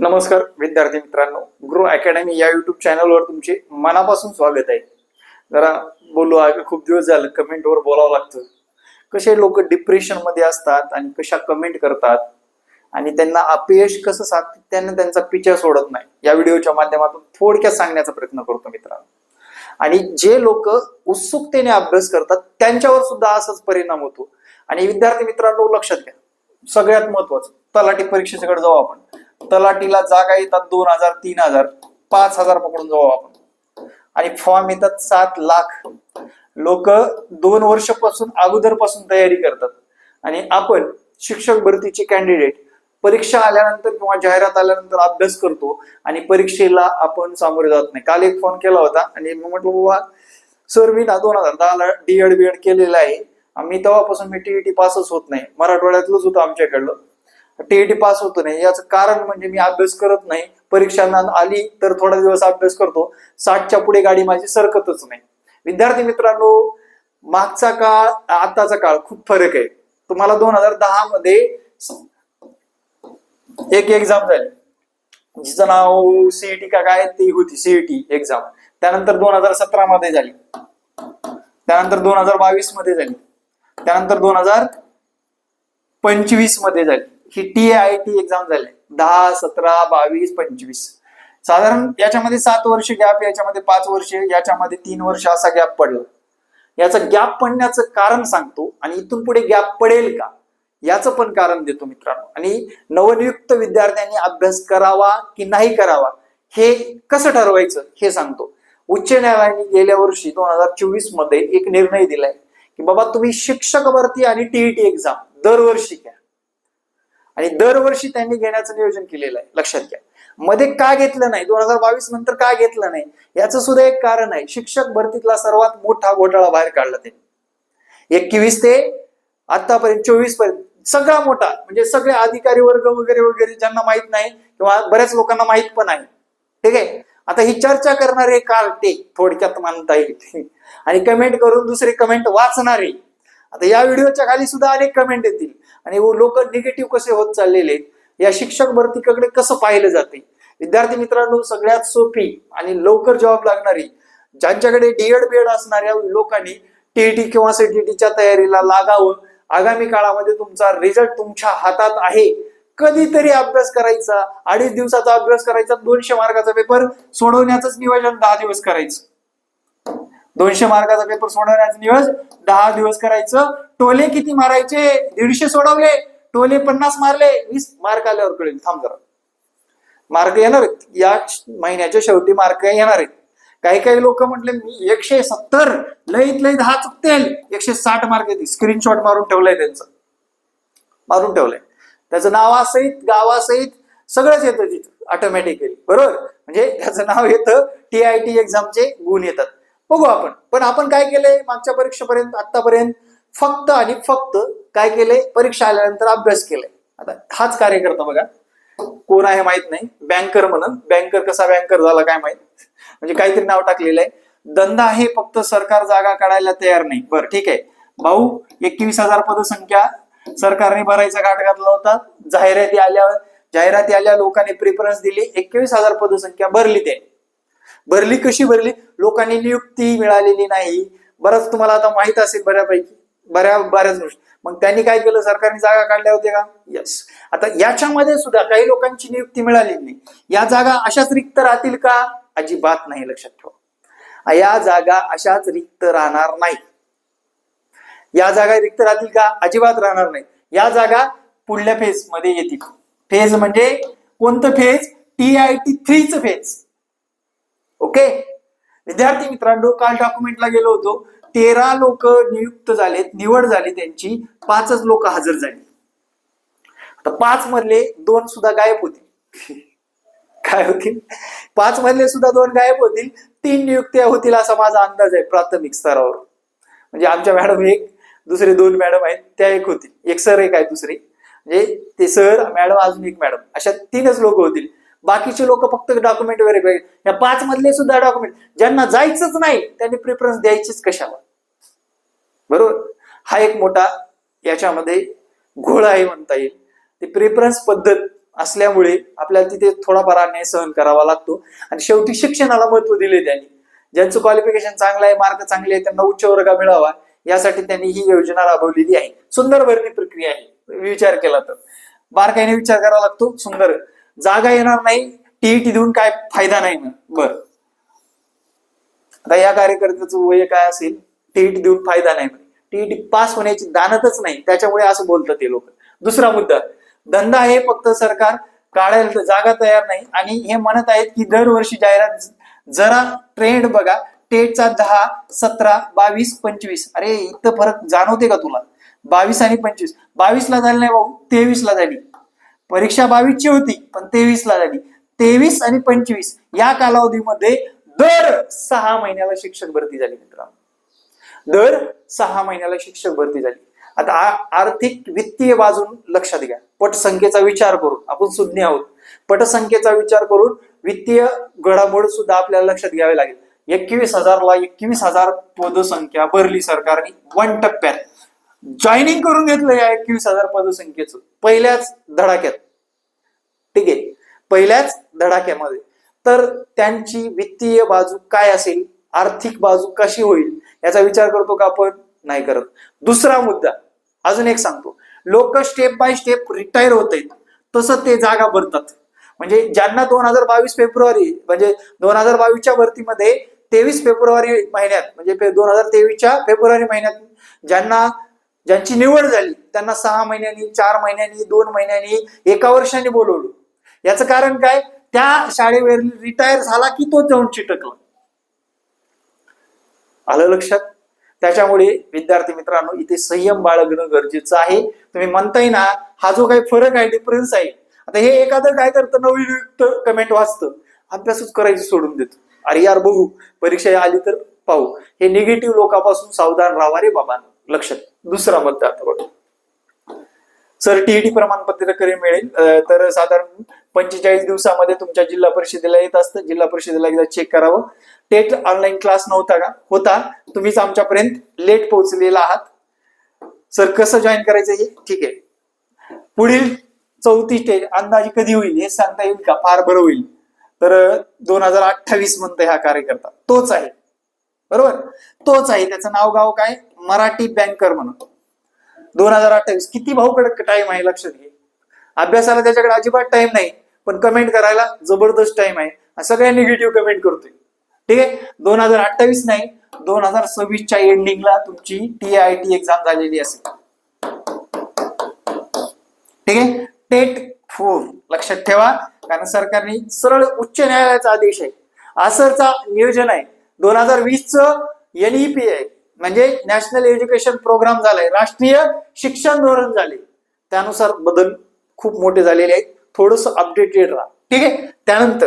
नमस्कार विद्यार्थी मित्रांनो. ग्रो अकॅडमी या युट्यूब चॅनलवर तुमचे मनापासून स्वागत आहे. जरा बोलू आहे खूप दिवस झालं कमेंटवर बोलावं लागतं. कसे लोक डिप्रेशनमध्ये असतात आणि कशा कमेंट करतात आणि त्यांना अपयश कसं साधतात त्यांना त्यांचा पिचर सोडत नाही या व्हिडिओच्या माध्यमातून थोडक्यात सांगण्याचा प्रयत्न करतो मित्रांनो. आणि जे लोक उत्सुकतेने अभ्यास करतात त्यांच्यावर सुद्धा असाच परिणाम होतो. आणि विद्यार्थी मित्रांनो लक्षात घ्या. सगळ्यात महत्वाचं तलाठी परीक्षेकडे जाऊ आपण. तलाटीला जागा येतात दोन हजार तीन हजार पाच हजार पकडून जाऊ आपण. आणि फॉर्म येतात सात लाख. लोक दोन वर्षापासून अगोदरपासून तयारी करतात. आणि आपण शिक्षक भरतीचे कॅन्डिडेट परीक्षा आल्यानंतर किंवा जाहिरात आल्यानंतर अभ्यास करतो आणि परीक्षेला आपण सामोरे जात नाही. काल एक फोन केला होता आणि मी म्हटलं बाबा सर मी ना दोन हजार दहाला डीएड बीएड केलेलं आहे. आम्ही तेव्हापासून मी टीईटी पासच होत नाही. मराठवाड्यातलंच होतं आमच्याकडलं. टीईटी पास होतो नाही. याचं कारण म्हणजे मी अभ्यास करत नाही. परीक्षांना आली तर थोडा दिवस अभ्यास करतो. साठच्या पुढे गाडी माझी सरकतच नाही. विद्यार्थी मित्रांनो मागचा काळ आताचा काळ खूप फरक आहे. तुम्हाला दोन हजार दहा मध्ये एक एक्झाम झाली. जिचं नाव सीईटी का काय ती होती सीईटी एक्झाम त्यानंतर दोन हजार सतरा मध्ये झाली. त्यानंतर दोन हजार बावीसमध्ये झाली. त्यानंतर दोन हजार पंचवीसमध्ये झाली. ही टी आय टी एक्झाम झाली. दहा सतरा बावीस पंचवीस. साधारण याच्यामध्ये सात वर्ष गॅप याच्यामध्ये पाच वर्ष याच्यामध्ये तीन वर्ष असा गॅप पडला. याचा गॅप पडण्याचं कारण सांगतो आणि इथून पुढे गॅप पडेल का? याचं पण कारण देतो मित्रांनो. आणि नवनियुक्त विद्यार्थ्यांनी अभ्यास करावा की नाही करावा हे कसं ठरवायचं हे सांगतो. उच्च न्यायालयाने गेल्या वर्षी दोन हजार चोवीसमध्ये एक निर्णय दिलाय की बाबा तुम्ही शिक्षक भरती आणि टीईटी एक्झाम दरवर्षी घ्या. आणि दरवर्षी त्यांनी घेण्याचं नियोजन केलेलं आहे. लक्षात घ्या. मध्ये का घेतलं नाही? दोन हजार बावीस नंतर का घेतलं नाही? याचं सुद्धा एक कारण आहे. शिक्षक भरतीतला सर्वात मोठा घोटाळा बाहेर काढला त्यांनी. एकवीस ते आतापर्यंत चोवीसपर्यंत. सगळा मोठा. म्हणजे सगळे अधिकारी वर्ग वगैरे वगैरे ज्यांना माहीत नाही किंवा बऱ्याच लोकांना माहीत पण आहे. ठीक आहे? आता ही चर्चा करणारे कार्टे थोडक्यात मानता येईल. आणि कमेंट करून दुसरे कमेंट वाचणारे. आता या व्हिडिओच्या खाली सुद्धा अनेक कमेंट येतील. आणि लोक निगेटिव्ह कसे होत चाललेले या शिक्षक भरतीकडे कसं पाहिलं जाते? विद्यार्थी मित्रांनो सगळ्यात सोपी आणि लवकर जॉब लागणारी ज्यांच्याकडे डीएड बीएड असणाऱ्या लोकांनी टीईटी किंवा सीटीटीच्या तयारीला लागावं. आगामी काळामध्ये तुमचा रिझल्ट तुमच्या हातात आहे. कधीतरी अभ्यास करायचा अडीच दिवसाचा अभ्यास करायचा दोनशे मार्काचा पेपर सोडवण्याचंच नियोजन दहा दिवस करायचं. दोनशे मार्काचा पेपर सोडवण्याचं दिवस दहा दिवस करायचं. टोले किती मारायचे? दीडशे सोडवले. टोले पन्नास मारले. वीस मार्क आल्यावर कळेल. थांब जरा. मार्क येणार आहेत. या महिन्याच्या शेवटी मार्क येणार आहेत. काही काही लोक म्हटले मी एकशे सत्तर लईत लई दहा चुकतील. एकशे साठ मार्क येतील. स्क्रीनशॉट मारून ठेवलंय त्यांचं. मारून ठेवलंय. त्याचं नावासहित गावासहित सगळंच येतं तिथं ऑटोमॅटिकली बरोबर? म्हणजे त्याचं नाव येतं टी आय टी एक्झामचे गुण येतात. बघू आपण. पण आपण काय केलंय? मागच्या परीक्षेपर्यंत आतापर्यंत फक्त आणि फक्त काय केलंय? परीक्षा आल्यानंतर अभ्यास केलाय. आता हाच कार्यकर्ता बघा. कोण आहे माहीत नाही. बँकर म्हणून. बँकर कसा बँकर झाला काय माहीत? म्हणजे काहीतरी नाव टाकलेलं आहे. धंदा हे फक्त सरकार जागा काढायला तयार नाही. बरं ठीक आहे. भाऊ एकवीस हजार पदसंख्या सरकारने भरायचा घाट घातला होता. जाहिराती आल्या जाहिराती आल्या लोकांनी प्रेफरन्स दिली. एकवीस हजार पदसंख्या भरली ते भरली कशी भरली? लोकांनी नियुक्ती मिळालेली नाही. बरंच तुम्हाला आता माहीत असेल बऱ्यापैकी बऱ्या बऱ्याच गोष्टी. मग त्यांनी काय केलं? सरकारने जागा काढल्या होत्या का? यस आता याच्यामध्ये सुद्धा काही लोकांची नियुक्ती मिळालेली नाही. या जागा अशाच रिक्त राहतील का? अजिबात नाही लक्षात ठेवा. या जागा अशाच रिक्त राहणार नाही. या जागा रिक्त राहतील का? अजिबात राहणार नाही. या जागा पुढल्या फेजमध्ये येतील. फेज म्हणजे कोणतं फेज टी आय टी थ्रीच फेज ओके विद्यार्थी मित्रांनो काल डॉक्युमेंटला गेलो होतो. तेरा लोक नियुक्त झालेत निवड झाली त्यांची. पाचच लोक हजर झाली. आता पाच मधले दोन सुद्धा गायब होतील. काय होतील? पाच मधले सुद्धा दोन गायब होतील. तीन नियुक्त्या होतील असा माझा अंदाज आहे प्राथमिक स्तरावर. म्हणजे आमच्या मॅडम एक दुसरे दोन मॅडम आहेत त्या एक होतील. एक सर एक आहे दुसरे. म्हणजे ते सर मॅडम अजून एक मॅडम. अशा तीनच लोक होतील. बाकीचे लोक फक्त डॉक्युमेंट व्हेरीफाय या पाच मधले सुद्धा डॉक्युमेंट ज्यांना जायचंच नाही त्यांनी प्रिफरन्स द्यायचीच कशाला बरोबर? हा एक मोठा याच्यामध्ये घोळ आहे म्हणता येईल. ती प्रेफरन्स पद्धत असल्यामुळे आपल्याला तिथे थोडाफार अन्याय सहन करावा लागतो. आणि शेवटी शिक्षणाला महत्त्व दिले त्यांनी. ज्यांचं क्वालिफिकेशन चांगलं आहे मार्क चांगले आहे त्यांना उच्च वर्ग मिळावा यासाठी त्यांनी ही योजना राबवलेली आहे. सुंदर भरती प्रक्रिया आहे. विचार केला तर. बारकाईने विचार करावा लागतो. सुंदर. जागा येणार नाही टीईटी देऊन काय फायदा नाही ना? बर. आता या कार्यकर्त्याचं वय काय असेल टीईटी देऊन फायदा नाही. टीईटी पास होण्याची दानतच नाही. त्याच्यामुळे असं बोलतात ते लोक. दुसरा मुद्दा धंदा हे फक्त सरकार काढायला जागा तयार नाही. आणि हे म्हणत आहेत की दरवर्षी जाहिरात जरा ट्रेंड बघा. टेटचा दहा सतरा बावीस पंचवीस. अरे इथं फरक जाणवते का तुला? बावीस आणि पंचवीस. बावीस ला झाली नाही भाऊ तेवीस ला झाली. परीक्षा बावीसची होती पण तेवीस ला झाली. तेवीस आणि पंचवीस या कालावधीमध्ये दर सहा महिन्याला शिक्षक भरती झाली मित्रांनो. दर सहा महिन्याला शिक्षक भरती झाली. आता आर्थिक वित्तीय बाजून लक्षात घ्या. पटसंख्येचा विचार करून आपण सुज्ञ आहोत. पटसंख्येचा विचार करून वित्तीय घडामोड सुद्धा आपल्याला लक्षात घ्यावे लागेल. एकवीस हजारला एकवीस हजार पदसंख्या भरली सरकारने. वन टप्प्यात. जॉईनिंग करून घेतलं या एकवीस हजार पदसंख्येचं. पहिल्याच धडाक्यात. ठीक? आहे पहिल्याच धडाक्यामध्ये. तर त्यांची वित्तीय बाजू काय असेल? आर्थिक बाजू कशी होईल? याचा विचार करतो का आपण? नाही करत. दुसरा मुद्दा. अजून एक सांगतो. लोक स्टेप बाय स्टेप रिटायर होत आहेत. तसं ते जागा भरतात. म्हणजे ज्यांना दोन हजार बावीस फेब्रुवारी म्हणजे दोन हजार बावीसच्या भरतीमध्ये तेवीस फेब्रुवारी महिन्यात म्हणजे दोन हजार तेवीसच्या फेब्रुवारी महिन्यात ज्यांना ज्यांची निवड झाली त्यांना सहा महिन्यांनी चार महिन्यांनी दोन महिन्यांनी एका वर्षाने बोलवलं. याचं कारण काय? त्या शाळेवर रिटायर झाला की तो जाऊन चिटकला. आलं लक्षात? त्याच्यामुळे विद्यार्थी मित्रांनो इथे संयम बाळगणं गरजेचं आहे. तुम्ही म्हणताय ना हा जो काही फरक आहे डिफरन्स आहे. आता हे एखादं काय करतं नवयुक्त कमेंट वाचतं. अभ्यासच करायचं सोडून देतो. अरे यार बघू. परीक्षा आली तर पाहू. हे निगेटिव्ह लोकांपासून सावधान राहा रे बाबांना. लक्षात दुसरा मुद्दा आता बघा. सर टीईटी प्रमाणपत्र कधी मिळेल. तर साधारण पंचेचाळीस दिवसामध्ये तुमच्या जिल्हा परिषदेला येत असतं. जिल्हा परिषदेला एकदा चेक करावं. टेट ऑनलाईन क्लास नव्हता का? होता. तुम्हीच आमच्यापर्यंत लेट पोहोचलेला आहात. सर कसं जॉईन करायचं हे? ठीक आहे. पुढील चौथी स्टेज अंदाजे कधी होईल? हे सांगता येईल का? फार बरं होईल. तर दोन हजार अठ्ठावीस म्हणतोय हा कार्यकर्ता. तोच आहे. बरोबर? तोच आहे. त्याचं नाव गाव काय? मराठी बँकर म्हणून. दोन हजार अठ्ठावीस. किती भाऊकडे टाइम आहे? लक्षात घे. अभ्यासाला त्याच्याकडे अजिबात टाइम नाही. पण कमेंट करायला जबरदस्त टाइम आहे. सगळ्या निगेटिव्ह कमेंट करतोय. ठीक आहे? दोन हजार अठ्ठावीस नाही दोन हजार सव्वीसच्या एंडिंगला तुमची टी आय टी एक्झाम झालेली असेल. ठीक आहे? टेट फोर लक्षात ठेवा. कारण सरकारने सरळ उच्च न्यायालयाचा आदेश आहे. असरचा नियोजन आहे. दोन हजार वीस च एनईपी आहे म्हणजे नॅशनल एज्युकेशन प्रोग्राम झालाय. राष्ट्रीय शिक्षण धोरण झाले. त्यानुसार बदल खूप मोठे झालेले आहेत. थोडस अपडेटेड राहा. ठीक आहे? त्यानंतर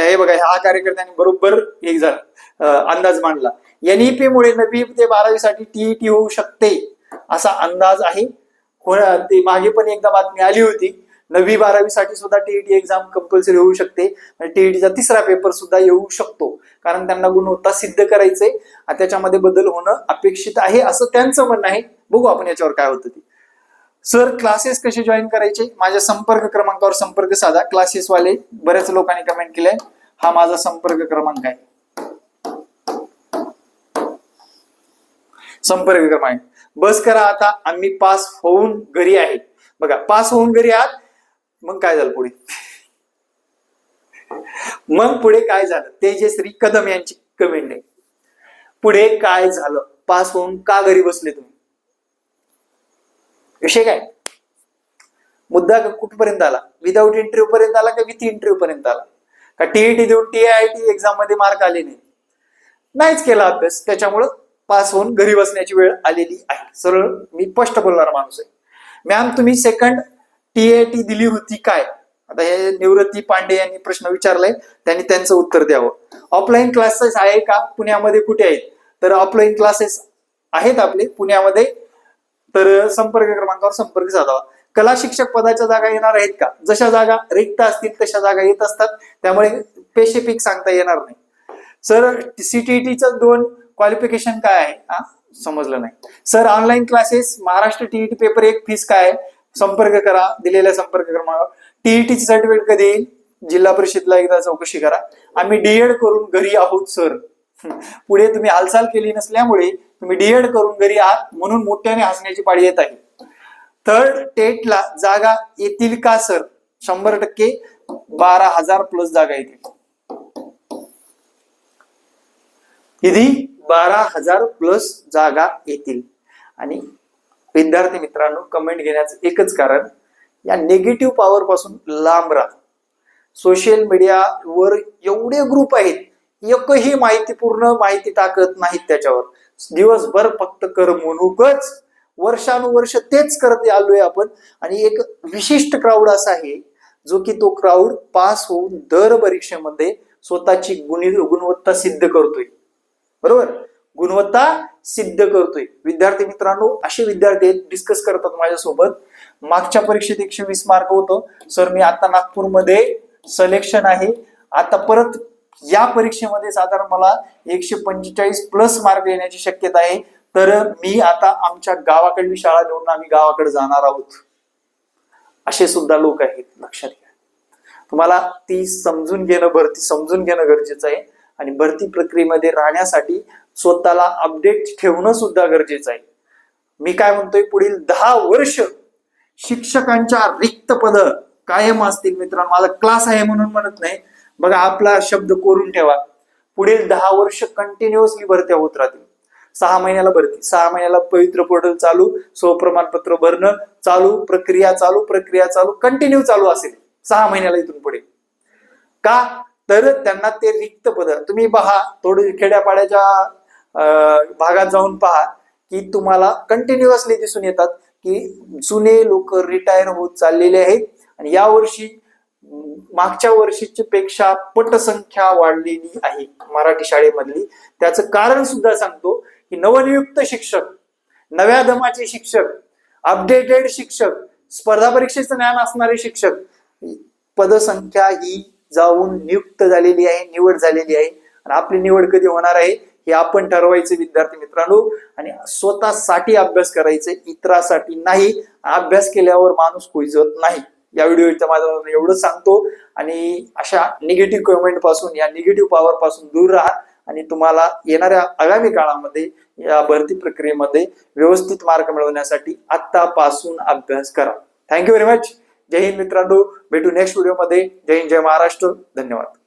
हे बघा हा कार्यकर्त्यांनी बरोबर एक झाला. अंदाज मांडला. एनईपी मुळे नवी ते बारावी साठी टीईटी होऊ शकते असा अंदाज आहे. हो, ते मागे पण एकदा बातमी आली होती. नववी बारावी साठी सुद्धा टीईटी एक्झाम कंपल्सरी होऊ शकते. टीईटीचा तिसरा पेपर सुद्धा येऊ शकतो. कारण त्यांना गुणवत्ता सिद्ध करायचंय आणि त्याच्यामध्ये बदल होणं अपेक्षित आहे असं त्यांचं म्हणणं आहे. बघू आपण याच्यावर काय होतं ते. सर क्लासेस कसे जॉईन करायचे? माझ्या संपर्क क्रमांकावर संपर्क साधा. क्लासेस वाले बऱ्याच लोकांनी कमेंट केलंय. हा माझा संपर्क क्रमांक आहे. संपर्क क्रमांक. बस करा आता. आम्ही पास होऊन घरी आहे. बघा पास होऊन घरी आहात. मग काय झालं पुढे? मग पुढे काय झालं? तेजश्री कदम यांची कमेंट आहे. पुढे काय झालं? पास होऊन का घरी बसले तुम्ही? विषय काय? मुद्दा कुठपर्यंत आला? विदाऊट इंटरव्ह्यू पर्यंत आला का विथ इंटरव्ह्यू पर्यंत आला? का टीईटी देऊन टी आय टी एक्झाममध्ये मार्क आले नाही? नाहीच केला अभ्यास. त्याच्यामुळं पास होऊन घरी बसण्याची वेळ आलेली आहे. सरळ मी स्पष्ट बोलणार माणूस आहे. मॅम तुम्ही सेकंड टी दिली होती काय? आता हे निवृत्ती पांडे यांनी प्रश्न विचारलाय त्यांनी त्यांचं उत्तर द्यावं. ऑफलाईन क्लासेस आहे का? पुण्यामध्ये कुठे आहेत? तर ऑफलाईन क्लासेस आहेत आपले पुण्यामध्ये. तर संपर्क क्रमांकावर संपर्क साधावा. कला शिक्षक पदाच्या जागा येणार आहेत का? जशा जागा रिक्त असतील तशा जागा येत असतात. त्यामुळे पेशेपिक सांगता येणार नाही. सर सीटीईटीचं दोन क्वालिफिकेशन काय आहे? हा समजलं नाही. Sir online classes Maharashtra TET paper एक फीस काय आहे? संपर्क करा दिलेल्या संपर्क क्रमांकावर. टीईटीची सर्टिफिकेट कधी येईल? जिल्हा परिषदला एकदा चौकशी करा. आम्ही डीएड करून घरी आहोत सर पुढे तुम्ही हालचाल केली नसल्यामुळे तुम्ही डीएड करून घरी आहात म्हणून मोठ्याने हसण्याची पाळी येत आहे. थर्ड टेटला जागा येतील का सर शंभर टक्के. बारा हजार प्लस जागा येतील. किती? बारा हजार प्लस जागा येतील. आणि विद्यार्थी मित्रांनो कमेंट घेण्याचं एकच कारण या निगेटिव्ह पॉवर पासून लांब राहा. सोशल मीडियावर एवढे ग्रुप आहेत एकही माहितीपूर्ण माहिती टाकत नाहीत त्याच्यावर. दिवसभर फक्त करमणूकच वर्षानुवर्ष तेच करत आलोय आपण. आणि एक विशिष्ट क्राऊड असा आहे जो की तो क्राऊड पास होऊन दर परीक्षेमध्ये स्वतःची गुणी गुणवत्ता सिद्ध करतोय. बरोबर? गुणवत्ता सिद्ध करतोय. विद्यार्थी मित्रांनो असे विद्यार्थी डिस्कस करतात माझ्यासोबत. मागच्या परीक्षेत एकशे वीस मार्क होतं. सर मी आता नागपूरमध्ये सलेक्शन आहे. आता परत या परीक्षेमध्ये साधारण मला एकशे पंचेचाळीस प्लस मार्क येण्याची शक्यता आहे. तर मी आता आमच्या गावाकडली शाळा निवडून आम्ही गावाकडे जाणार आहोत. असे सुद्धा लोक आहेत लक्षात घ्या. तुम्हाला ती समजून घेणं भरती समजून घेणं गरजेचं आहे. आणि भरती प्रक्रियेमध्ये राहण्यासाठी स्वतःला अपडेट ठेवणं सुद्धा गरजेचं आहे. मी काय म्हणतोय पुढील दहा वर्ष शिक्षकांच्या रिक्त पद कायम असतील मित्रांनो. माझा क्लास आहे म्हणून म्हणत नाही. बघा आपला शब्द कोरून ठेवा. पुढील दहा वर्ष कंटिन्युअसली भरत्या होत राहतील. सहा महिन्याला भरती सहा महिन्याला पवित्र पोर्टल चालू स्वप्रमाणपत्र भरणं चालू प्रक्रिया चालू प्रक्रिया चालू कंटिन्यू चालू असेल. सहा महिन्याला इथून पुढे. का? तर त्यांना ते रिक्त पद. तुम्ही पहा थोडं खेड्यापाड्याच्या भागात जाऊन पहा की तुम्हाला कंटिन्युअसली दिसून येतात की जुने लोक रिटायर होत चाललेले आहेत. आणि या वर्षी मागच्या वर्षीच्या पेक्षा पटसंख्या वाढलेली आहे मराठी शाळेमधली. त्याचं कारण सुद्धा सांगतो की नवनियुक्त शिक्षक नव्या दमाचे शिक्षक अपडेटेड शिक्षक स्पर्धा परीक्षेचं ज्ञान असणारे शिक्षक पदसंख्या ही जाऊन नियुक्त झालेली आहे निवड झालेली आहे. आणि आपली निवड कधी होणार आहे? हे आपण ठरवायचे विद्यार्थी मित्रांनो. आणि स्वतःसाठी अभ्यास करायचे इतरासाठी नाही. अभ्यास केल्यावर माणूस कुजत नाही. या व्हिडिओच्या माध्यमातून एवढंच सांगतो. आणि अशा निगेटिव्ह कमेंटपासून या निगेटिव्ह पॉवर पासून दूर राहा. आणि तुम्हाला येणाऱ्या आगामी काळामध्ये या भरती प्रक्रियेमध्ये व्यवस्थित मार्क मिळवण्यासाठी आत्तापासून अभ्यास करा. थँक्यू व्हेरी मच जय हिंद मित्रांनो. भेटू नेक्स्ट व्हिडिओमध्ये जय हिंद जय महाराष्ट्र. धन्यवाद.